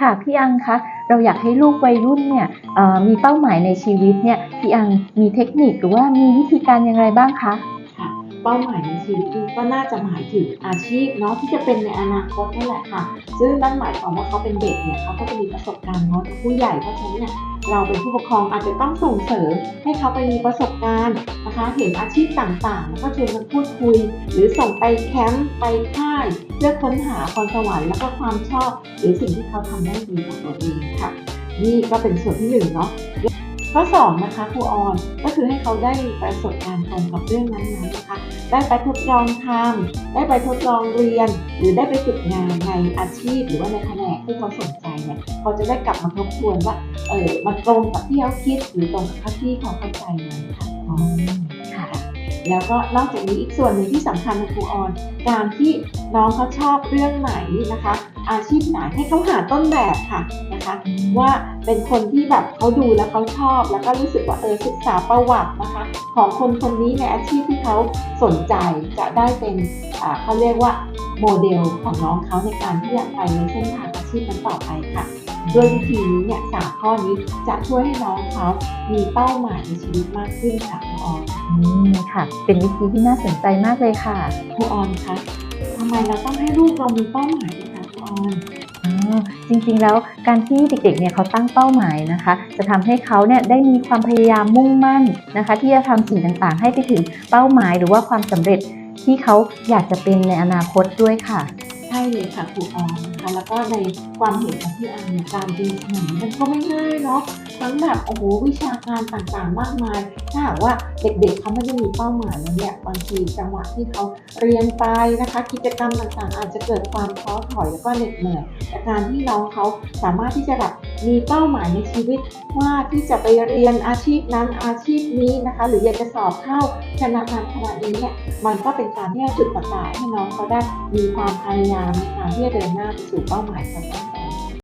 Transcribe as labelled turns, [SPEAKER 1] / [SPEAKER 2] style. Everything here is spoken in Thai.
[SPEAKER 1] ค่ะพี่อังคะเราอยากให้ลูกวัยรุ่นเนี่ยมีเป้าหมายในชีวิตเนี่ยพี่อังมีเทคนิคหรือว่ามีวิธีการอย่างไรบ้างคะ
[SPEAKER 2] เป้าหมายในชีวิตก็น่าจะหมายถึงอาชีพเนาะที่จะเป็นในอนาคตนั่นแหละค่ะ ซึ่งนั่นหมายความว่าเขาเป็นเด็กเนี่ยเขาก็จะมีประสบการณ์เนาะจากผู้ใหญ่เพราะฉะนั้นเนี่ยเราเป็นผู้ปกครองอาจจะต้องส่งเสริมให้เขาไปมีประสบการณ์นะคะ เห็นอาชีพต่างๆ แล้วก็ชวนกันพูดคุย หรือส่งไปแคมป์ไปค่ายเพื่อค้นหาพรสวรรค์แล้วก็ความชอบ หรือสิ่งที่เขาทำได้ดีของตัวเองค่ะ นี่ก็เป็นส่วนที่หนึ่งเนาะ ข้อสองนะคะครูออนก็คือให้เขาได้มีประสบการณ์ตรงกับเรื่องนั้นๆนะคะ ได้ไปทดลองทำได้ไปทดลองเรียน หรือได้ไปฝึกงานในอาชีพ หรือว่าในแผนกที่เขาสนใจเนี่ยเขาจะได้กลับมาทบทวนว่าเออมันตรงกับที่เขาคิดหรือตรงกับที่เขาเข้าใจไหมค่ะอ๋อ
[SPEAKER 1] ค่ะ
[SPEAKER 2] แล้วก็นอกจากนี้อีกส่วนหนึ่งที่สำคัญนะครูออน การที่น้องเขาชอบเรื่องไหนนะคะ อาชีพไหนให้เขาหาต้นแบบค่ะนะคะว่าเป็นคนที่แบบเขาดูแล้วเขาชอบ แล้วก็รู้สึกว่าเออศึกษาประวัตินะคะ ของคนคนนี้ในอาชีพที่เขาสนใจจะได้เป็นอ่าเขาเรียกว่าโมเดลของน้องเขาในการที่จะไปในเส้นทางอาชีพนั้นต่อไปค่ะด้วยวิธีนี้เนี่ยสามข้อนี้จะช่วยให้น้องเขามีเป้าหมายในชีวิตมากขึ้นค่ะครูออน
[SPEAKER 1] อืมค่ะ เป็นวิธีที่น่าสนใจมากเลยค่ะ
[SPEAKER 2] ครูออนคะทำไมเราต้องให้ลูกเรามีเป้าหมาย
[SPEAKER 1] จริงๆแล้วการที่เด็กๆเนี่ยเขาตั้งเป้าหมายนะคะ จะทำให้เขาเนี่ยได้มีความพยายามมุ่งมั่นนะคะ ที่จะทำสิ่งต่างๆ ให้ไปถึงเป้าหมายหรือว่าความสำเร็จที่เขาอยากจะเป็นในอนาคตด้วยค่ะ
[SPEAKER 2] ใช่เลยค่ะครูออนนะคะ แล้วก็ในความเห็นของพี่อันเนี่ยการดีขนาดนี้มันก็ไม่ง่ายเนาะทั้งแบบโอ้โหวิชาการต่างๆมากมาย ถ้าหากว่าเด็กๆเขาไม่ได้มีเป้าหมายแล้วเนี่ยบางทีจังหวะที่เขาเรียนไปนะคะ กิจกรรมต่างๆ อาจจะเกิดความท้อถอยแล้วก็เหน็ดเหนื่อย การที่น้องเขาสามารถที่จะแบบมีเป้าหมายในชีวิต ว่าที่จะไปเรียนอาชีพนั้นอาชีพนี้นะคะ หรืออยากจะสอบเข้าคณะนั้นคณะนี้เนี่ยมันก็เป็นการที่จุดประกายให้น้องเขาได้มีความพยายามในการที่จะเดินหน้าไปสู่เป้าหมายของตนเอง